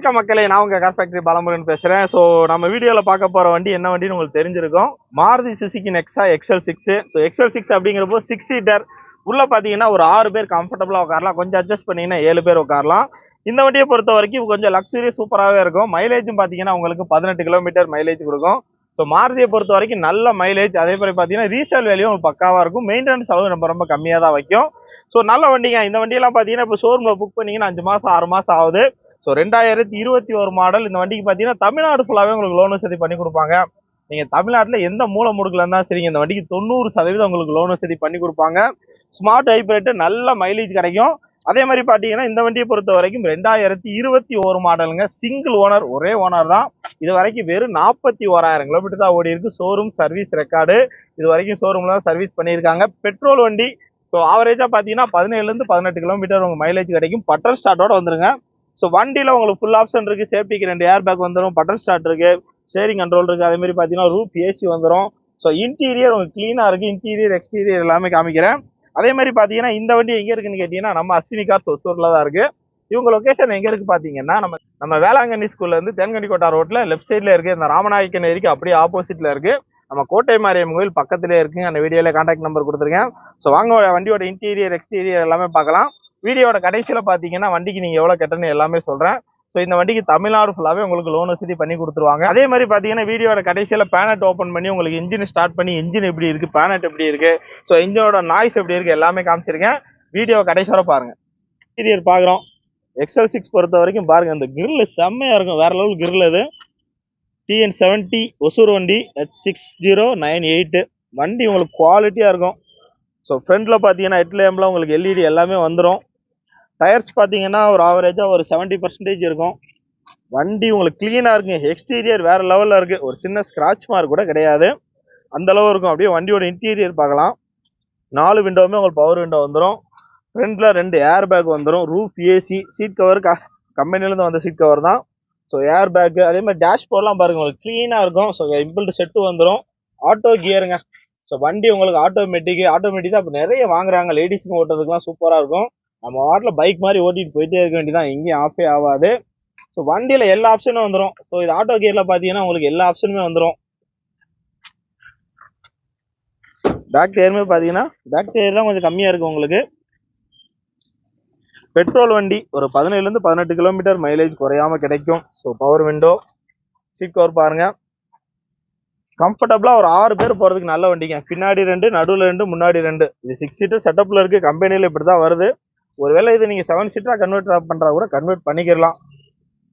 வணக்கம் மக்களே நான் உங்க கார் ஃபேக்டரி பாலமுருகன் பேசுறேன். ஸோ நம்ம வீடியோவில் பார்க்க போற வண்டி என்ன வண்டின்னு உங்களுக்கு தெரிஞ்சிருக்கும். Maruti Suzuki Nexa XL six so XL six அப்படிங்கிறப்போ சிக்ஸ் சீட்டர் உள்ள பார்த்தீங்கன்னா ஒரு ஆறு பேர் கம்ஃபர்டபுளாக உட்காரலாம். கொஞ்சம் அட்ஜஸ்ட் பண்ணீங்கன்னா ஏழு பேர் உட்காரலாம். இந்த வண்டியை பொறுத்த வரைக்கும் கொஞ்சம் லக்ஸுரி சூப்பராகவே இருக்கும். மைலேஜும் பார்த்தீங்கன்னா உங்களுக்கு பதினெட்டு கிலோமீட்டர் மைலேஜ் கொடுக்கும். ஸோ மாருதியை பொறுத்த வரைக்கும் நல்ல மைலேஜ் அதே மாதிரி பார்த்தீங்கன்னா ரீசேல் வேலையும் பக்காவாக இருக்கும். மெயின்டெனன்ஸ் செலவு ரொம்ப ரொம்ப கம்மியாக தான் வைக்கும். ஸோ நல்ல வண்டிங்க. இந்த வண்டியெல்லாம் பார்த்தீங்கன்னா இப்போ ஷோரூமில் புக் பண்ணிங்கன்னா அஞ்சு மாதம் ஆறு மாதம் ஆகுது. ஸோ ரெண்டாயிரத்தி இருபத்தி ஒரு மாடல் இந்த வண்டிக்கு பார்த்தீங்கன்னா தமிழ்நாடு ஃபுல்லாகவே உங்களுக்கு லோன் வசதி பண்ணி கொடுப்பாங்க. நீங்கள் தமிழ்நாட்டில் எந்த மூலை முடுக்கில் இருந்தால் சரிங்க இந்த வண்டிக்கு தொண்ணூறு சதவீதம் உங்களுக்கு லோன் வசதி பண்ணி கொடுப்பாங்க. ஸ்மார்ட் ஹைப்ரேட்டு நல்ல மைலேஜ் கிடைக்கும். அதே மாதிரி பார்த்தீங்கன்னா இந்த வண்டியை பொறுத்த வரைக்கும் ரெண்டாயிரத்தி இருபத்தி ஒரு மாடலுங்க சிங்கிள் ஓனர் ஒரே ஓனர் தான். இது வரைக்கும் வெறும் நாற்பத்தி ஓராயிரம் கிலோமீட்டர் தான் ஓடி இருக்கு. ஷோரூம் சர்வீஸ் ரெக்கார்டு இது வரைக்கும் ஷோரூம்ல தான் சர்வீஸ் பண்ணியிருக்காங்க. பெட்ரோல் வண்டி ஸோ ஆவரேஜாக பார்த்தீங்கன்னா பதினேழுலேருந்து பதினெட்டு கிலோமீட்டர் உங்கள் மைலேஜ் கிடைக்கும். பட்டர் ஸ்டார்ட்டோட வந்துருங்க. ஸோ வண்டியில் உங்களுக்கு ஃபுல் ஆப்ஷன் இருக்குது சேஃப்டிக்கு ரெண்டு ஏர் பேக் வந்துடும் பட்டன் ஸ்டார்ட் இருக்குது ஸ்டேரிங் கண்ட்ரோல் இருக்குது அதே மாதிரி பார்த்தீங்கன்னா ரூப் ஏசி வந்துடும் ஸோ இன்டீரியர் உங்களுக்கு க்ளீனாக இருக்குது இன்டீரியர் எக்ஸ்டீரியர் எல்லாமே காமிக்கிறேன். அதே மாதிரி பார்த்தீங்கன்னா இந்த வண்டி எங்கே இருக்குன்னு கேட்டிங்கன்னா நம்ம அஸ்வினி கார் தொத்தூரில் தான் இருக்குது இவங்க லொக்கேஷன் எங்கே இருக்குது பார்த்தீங்கன்னா நம்ம நம்ம வேளாங்கண்ணி ஸ்கூல்லேருந்து தென்கண்ணிக்கோட்டா கோட்டா ரோட்டில் லெஃப்ட் சைடில் இருக்குது இந்த ராமநாயக்கன் ஏரிக்கு அப்படியே ஆப்போசிட்டில் இருக்குது நம்ம கோட்டை மாரியம் கோயில் பக்கத்துலேயே இருக்குங்க அந்த வீடியோவில் கான்டாக்ட் நம்பர் கொடுத்துருக்கேன். ஸோ வாங்க வண்டியோட இன்டீரியர் எக்ஸ்டீரியர் எல்லாமே பார்க்கலாம். வீடியோட கடைசியில் பார்த்தீங்கன்னா வண்டிக்கு நீங்கள் எவ்வளோ கட்டணும் எல்லாமே சொல்கிறேன் ஸோ இந்த வண்டிக்கு தமிழ்நாடு ஃபுல்லாகவே உங்களுக்கு லோன் வசதி பண்ணி கொடுத்துருவாங்க. அதே மாதிரி பார்த்தீங்கன்னா வீடியோட கடைசியில் பேனட் ஓப்பன் பண்ணி உங்களுக்கு இன்ஜின் ஸ்டார்ட் பண்ணி இன்ஜின் எப்படி இருக்குது பேனட் எப்படி இருக்குது ஸோ இன்ஜினோட நாய்ஸ் எப்படி இருக்குது எல்லாமே காமிச்சிருக்கேன். வீடியோ கடைசியோட பாருங்கள் இன்டீரியர் பார்க்குறோம் எக்ஸல் சிக்ஸ் பொறுத்த வரைக்கும் பாருங்கள் அந்த கிரில் செம்மையாக இருக்கும். வேறு லெவல் கிரில் இது டிஎன் செவன்ட்டி ஒசூர் வண்டி H six zero nine eight வண்டி உங்களுக்கு குவாலிட்டியாக இருக்கும். ஸோ ஃப்ரண்ட்டில் பார்த்தீங்கன்னா ஹெட்லேம்பில் உங்களுக்கு எல்இடி எல்லாமே வந்துடும் டயர்ஸ் பார்த்தீங்கன்னா ஒரு ஆவரேஜாக ஒரு செவன்ட்டி பர்சன்டேஜ் இருக்கும். வண்டி உங்களுக்கு க்ளீனாக இருக்குங்க எக்ஸ்டீரியர் வேறு லெவலில் இருக்குது ஒரு சின்ன ஸ்க்ராட்ச் மார்க் கூட கிடையாது. அந்த அளவு இருக்கும். அப்படியே வண்டியோட இன்டீரியர் பார்க்கலாம். நாலு விண்டோவுமே உங்களுக்கு பவர் விண்டோ வந்துடும் ஃப்ரண்ட்டில் ரெண்டு ஏர் பேக் வந்துடும் ரூஃப் ஏசி சீட் கவர் க கம்பெனிலேருந்து வந்த சீட் கவர் தான். ஸோ ஏர் பேக்கு அதே மாதிரி டேஷ்போர்ட்லாம் பாருங்கள் உங்களுக்கு க்ளீனாக இருக்கும். ஸோ இம்பிள்ட் செட்டு வந்துடும் ஆட்டோ கியருங்க ஸோ வண்டி உங்களுக்கு ஆட்டோமேட்டிக்கு ஆட்டோமேட்டிக் தான். இப்போ நிறைய வாங்குறாங்க. லேடிஸுக்கு ஓட்டுறதுக்குலாம் சூப்பராக இருக்கும். நம்ம வாட்டில் பைக் மாதிரி ஓட்டிட்டு போயிட்டே இருக்க வேண்டியதான் எங்கேயும் ஆஃபே ஆகாது. ஸோ வண்டியில் எல்லா ஆப்ஷனும் வந்துடும் ஸோ இது ஆட்டோ கியரில் பார்த்தீங்கன்னா உங்களுக்கு எல்லா ஆப்ஷனுமே வந்துடும் பேக் டயருமே பார்த்தீங்கன்னா பேக் டயர் தான் கொஞ்சம் கம்மியாக இருக்கும் உங்களுக்கு. பெட்ரோல் வண்டி ஒரு பதினேழுலேருந்து பதினெட்டு கிலோமீட்டர் மைலேஜ் குறையாம கிடைக்கும். So power window seat cover பாருங்கள் கம்ஃபர்டபுளாக ஒரு ஆறு பேர் போகிறதுக்கு நல்ல வண்டிங்க. பின்னாடி ரெண்டு நடுவில் ரெண்டு முன்னாடி ரெண்டு. இது சிக்ஸ் சீட்டர் செட்டப்பில் இருக்குது கம்பெனியில் இப்படி தான் வருது. ஒருவேளை இது நீங்கள் செவன் சீட்டராக கன்வெர்ட் பண்ணுறா கூட கன்வெர்ட் பண்ணிக்கிறலாம்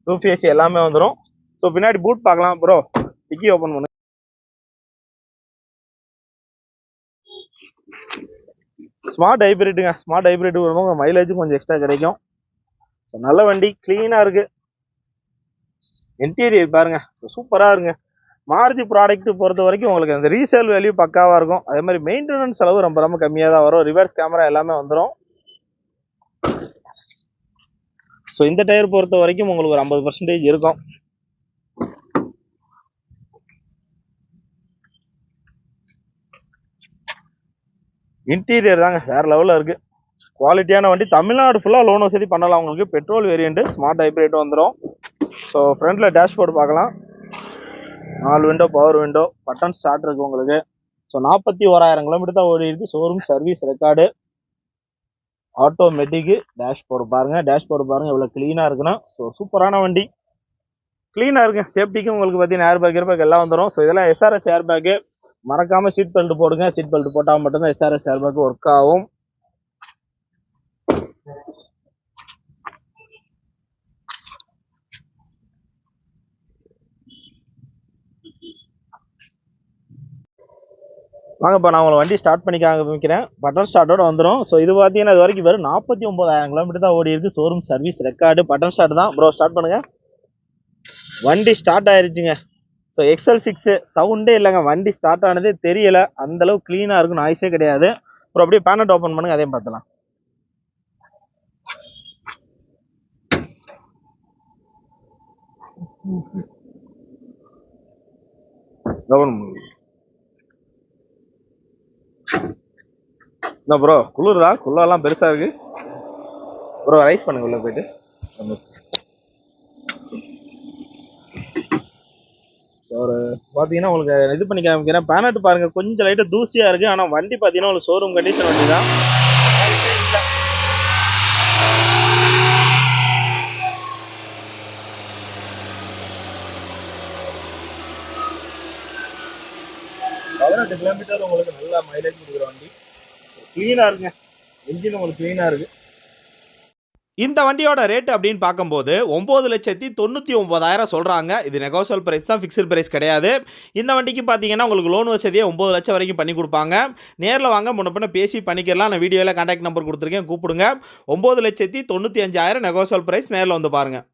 டூ ஃபேஸ் எல்லாமே வந்துடும் ஸோ பின்னாடி பூட் பார்க்கலாம் ப்ரோ டிக்கி ஓப்பன் பண்ணு. ஸ்மார்ட் ஹைப்ரிட்டுங்க ஸ்மார்ட் ஹைப்ரிட் வரும்போது மைலேஜும் கொஞ்சம் எக்ஸ்ட்ரா கிடைக்கும். ஸோ நல்ல வண்டி க்ளீனாக இருக்குது இன்டீரியர் பாருங்க. ஸோ சூப்பராக இருங்க மாருதி ப்ராடக்ட் பொறுத்த வரைக்கும் உங்களுக்கு அந்த ரீசேல் வேல்யூ பக்காவாக இருக்கும். அதே மாதிரி மெயின்டெனன்ஸ் செலவு ரொம்ப ரொம்ப கம்மியாக தான் வரும். ரிவர்ஸ் கேமரா எல்லாமே வந்துடும் ஸோ இந்த டயர் பொறுத்த வரைக்கும் உங்களுக்கு ஒரு ஐம்பது பர்சன்டேஜ் இருக்கும். இன்டீரியர் தாங்க வேறு லெவலில் இருக்குது குவாலிட்டியான வண்டி தமிழ்நாடு ஃபுல்லாக லோன் வசதி பண்ணலாம். உங்களுக்கு பெட்ரோல் வேரியண்ட்டு ஸ்மார்ட் ஹைப்ரேட் வந்துடும் ஸோ ஃப்ரண்ட்டில் டேஷ்போர்டு பார்க்கலாம். நாலு window power window button start இருக்குது உங்களுக்கு. ஸோ நாற்பத்தி ஓராயிரம் கிலோமீட்டர் தான் ஓடி இருக்குது showroom service record automatic dashboard பாருங்கள் டேஷ்போர்டு பாருங்கள் எவ்வளோ க்ளீனாக இருக்குன்னா ஸோ சூப்பரான வண்டி. க்ளீனாக இருக்குது சேஃப்டிக்கும் உங்களுக்கு பார்த்தீங்கன்னா ஏர் பேக் ஏர் பேக் எல்லாம் வந்துடும் ஸோ இதெல்லாம் எஸ்ஆர்எஸ் ஏர் பேக்கு மறக்காமல் சீட் பெல்ட் போடுங்க. சீட் பெல்ட் போட்டால் மட்டும்தான் எஸ்ஆர்எஸ் ஏர் பேக் ஒர்க் ஆகும். வாங்கப்பா நான் உங்களை வண்டி ஸ்டார்ட் பண்ணி காமிக்கிறேன் பட்டன் ஸ்டார்ட்டோட வந்துடும் ஸோ இது பார்த்தீங்கன்னா இது வரைக்கும் வெறும் நாற்பத்தி ஒம்பதாயிரம் கிலோமீட்டர் தான் ஓடி இருக்கு. Showroom service record button start தான். ப்ரோ ஸ்டார்ட் பண்ணுங்க. வண்டி ஸ்டார்ட் ஆயிருச்சுங்க. ஸோ எக்ஸல் சிக்ஸு சவுண்டே இல்லைங்க. வண்டி ஸ்டார்ட் ஆனதே தெரியல. அந்தளவு க்ளீனாக இருக்கும் நாய்ஸே கிடையாது. அப்புறம் அப்படியே பேனட் ஓப்பன் பண்ணுங்க. அதையும் பார்த்துலாம் ஓப்பன் என்ன ப்ரோ குளிருதா? குள்ளெல்லாம் பெருசா இருக்கு. ப்ரோ ரைஸ் பண்ணுங்க உள்ள போயிட்டு. ஒரு பார்த்தீங்கன்னா உங்களுக்கு இது பண்ணி காமிக்கிறேன் பேனட் பாருங்க கொஞ்சம் லைட்டாக தூசியாக இருக்குது ஆனால் வண்டி பார்த்தீங்கன்னா உங்களுக்கு ஷோரூம் கண்டிஷன் வண்டி தான் பதினெட்டு கிலோமீட்டர் உங்களுக்கு நல்ல மைலேஜ் கொடுக்குற வண்டி. க்ளீனாக இருக்குங்க இன்ஜின் உங்களுக்கு க்ளீனாக இருக்குது இந்த வண்டியோட ரேட் அப்படின்னு பார்க்கும்போது ஒம்பது லட்சத்தி தொண்ணூற்றி ஒம்பதாயிரம் சொல்கிறாங்க இது நெகோசியல் ப்ரைஸ் தான் ஃபிக்ஸ்டு ப்ரைஸ் கிடையாது. இந்த வண்டிக்கு பார்த்தீங்கன்னா உங்களுக்கு லோன் வசதியே ஒம்பது லட்சம் வரைக்கும் பண்ணி கொடுப்பாங்க. நேரில் வாங்க முன்ன பின்ன பேசி பண்ணிக்கலாம். நான் வீடியோவில் கான்டாக்ட் நம்பர் கொடுத்துருக்கேன் கூப்பிடுங்க. ஒம்பது லட்சத்தி தொண்ணூற்றி அஞ்சாயிரம் நெகோசியல் ப்ரைஸ் நேரில் வந்து பாருங்கள்